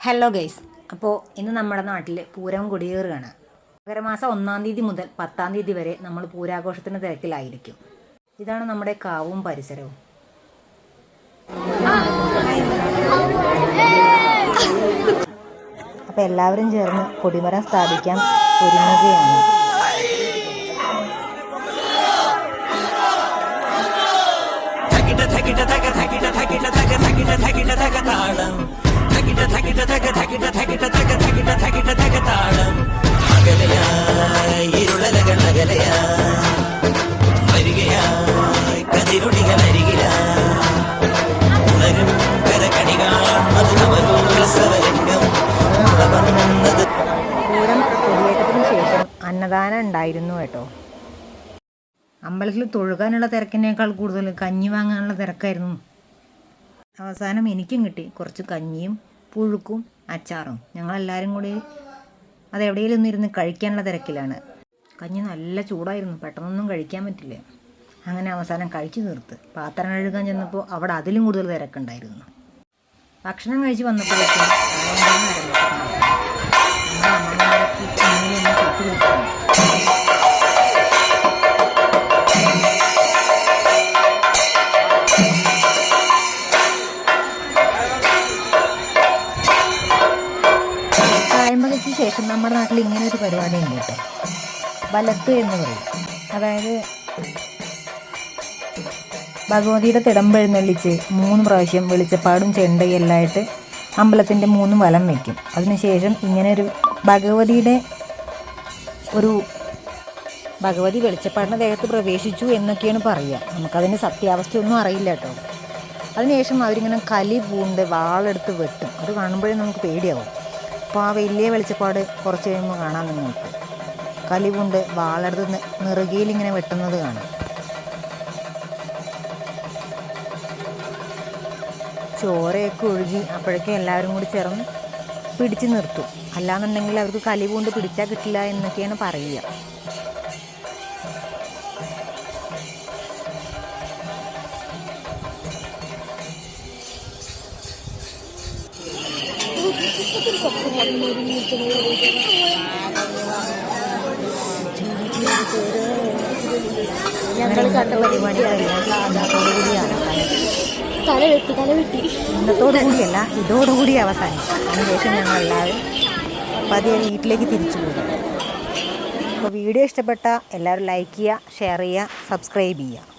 Hello guys അപ്പോൾ ഇന്ന് നമ്മുടെ നാട്ടിൽ പൂരം കൊടിയേറുകയാണ്. മകരമാസം ഒന്നാം തീയതി മുതൽ പത്താം തീയതി വരെ നമ്മൾ പൂരാഘോഷത്തിന് തിരക്കിലായിരിക്കും. ഇതാണ് നമ്മുടെ കാവും പരിസരവും. അപ്പം എല്ലാവരും ചേർന്ന് കൊടിമരം സ്ഥാപിക്കാൻ ഒരുങ്ങുകയാണ്. ഇട്ട് ഇട്ട് തക തകിട തകിട തകിട തകിട തക തകിട തകിട തക തകിട അന്നദാനം ഉണ്ടായിരുന്നു കേട്ടോ. അമ്പലത്തിൽ തൊഴുകാനുള്ള തിരക്കിനേക്കാൾ കൂടുതൽ കഞ്ഞി വാങ്ങാനുള്ള തിരക്കായിരുന്നു. അവസാനം എനിക്കും കിട്ടി. കുറച്ച് കഞ്ഞിയും പുഴുക്കും അച്ചാറും. ഞങ്ങളെല്ലാവരും കൂടി അത് എവിടെയെങ്കിലും ഇരുന്ന് കഴിക്കാനുള്ള തിരക്കിലാണ്. കഞ്ഞി നല്ല ചൂടായിരുന്നു. പെട്ടെന്നൊന്നും കഴിക്കാൻ പറ്റില്ല. അങ്ങനെ അവസാനം കഴിച്ചു തീർത്ത്. പാത്രം കഴുകാൻ ചെന്നപ്പോൾ അവിടെ അതിലും കൂടുതൽ തിരക്കുണ്ടായിരുന്നു. ഭക്ഷണം കഴിച്ച് വന്നപ്പോഴേക്കും കായമ്പകയ്ക്ക് ശേഷം നമ്മുടെ നാട്ടിൽ ഇങ്ങനെ ഒരു പരിപാടി ഉണ്ട് കേട്ടോ. വലത്ത് എന്ന് പറയും. അതായത് ഭഗവതിയുടെ തിടമ്പെഴുന്നള്ളിച്ച് മൂന്ന് പ്രാവശ്യം വെളിച്ചപ്പാടും ചെണ്ടയെല്ലായിട്ട് അമ്പലത്തിന്റെ മൂന്ന് വലം വയ്ക്കും അതിനുശേഷം ഇങ്ങനെ ഒരു ഭഗവതിയുടെ ഒരു ഭഗവതി വെളിച്ചപ്പാടിന്റെ ദേഹത്ത് പ്രവേശിച്ചു എന്നൊക്കെയാണ് പറയുക. നമുക്കതിന് സത്യാവസ്ഥയൊന്നും അറിയില്ല കേട്ടോ. അതിനുശേഷം അവരിങ്ങനെ കലി പൂണ്ട് വാളെടുത്ത് വെട്ടും. അത് കാണുമ്പോഴേ നമുക്ക് പേടിയാവും. ആ വലിയ വെളിച്ചപ്പാട് കുറച്ച് കഴിയുമ്പോൾ കാണാൻ നിങ്ങൾക്ക്. കലിവുണ്ട് വാളെടുത്ത് നിറുകിയിലിങ്ങനെ വെട്ടുന്നത് കാണാം. ചോരയൊക്കെ ഒഴുകി അപ്പോഴേക്കും എല്ലാവരും കൂടി ചേർന്ന് പിടിച്ചു നിർത്തും. അല്ലാന്നുണ്ടെങ്കിൽ അവർക്ക് കലി പൂണ്ട് പിടിച്ചാൽ കിട്ടില്ല എന്നൊക്കെയാണ് പറയുക. ഞങ്ങൾ കണ്ട പരിപാടിയാണ് ഇന്നത്തോടുകൂടിയാണ് തല വെട്ടി തല വെട്ടി. ഇന്നത്തോടു കൂടിയല്ല ഇതോടുകൂടി അവസാനം അതിനുശേഷം ഞങ്ങൾ എല്ലാവരും പതിയെ വീട്ടിലേക്ക് തിരിച്ചു പോകും അപ്പോൾ വീഡിയോ ഇഷ്ടപ്പെട്ട എല്ലാവരും ലൈക്ക് ചെയ്യുക ഷെയർ ചെയ്യുക സബ്സ്ക്രൈബ് ചെയ്യുക.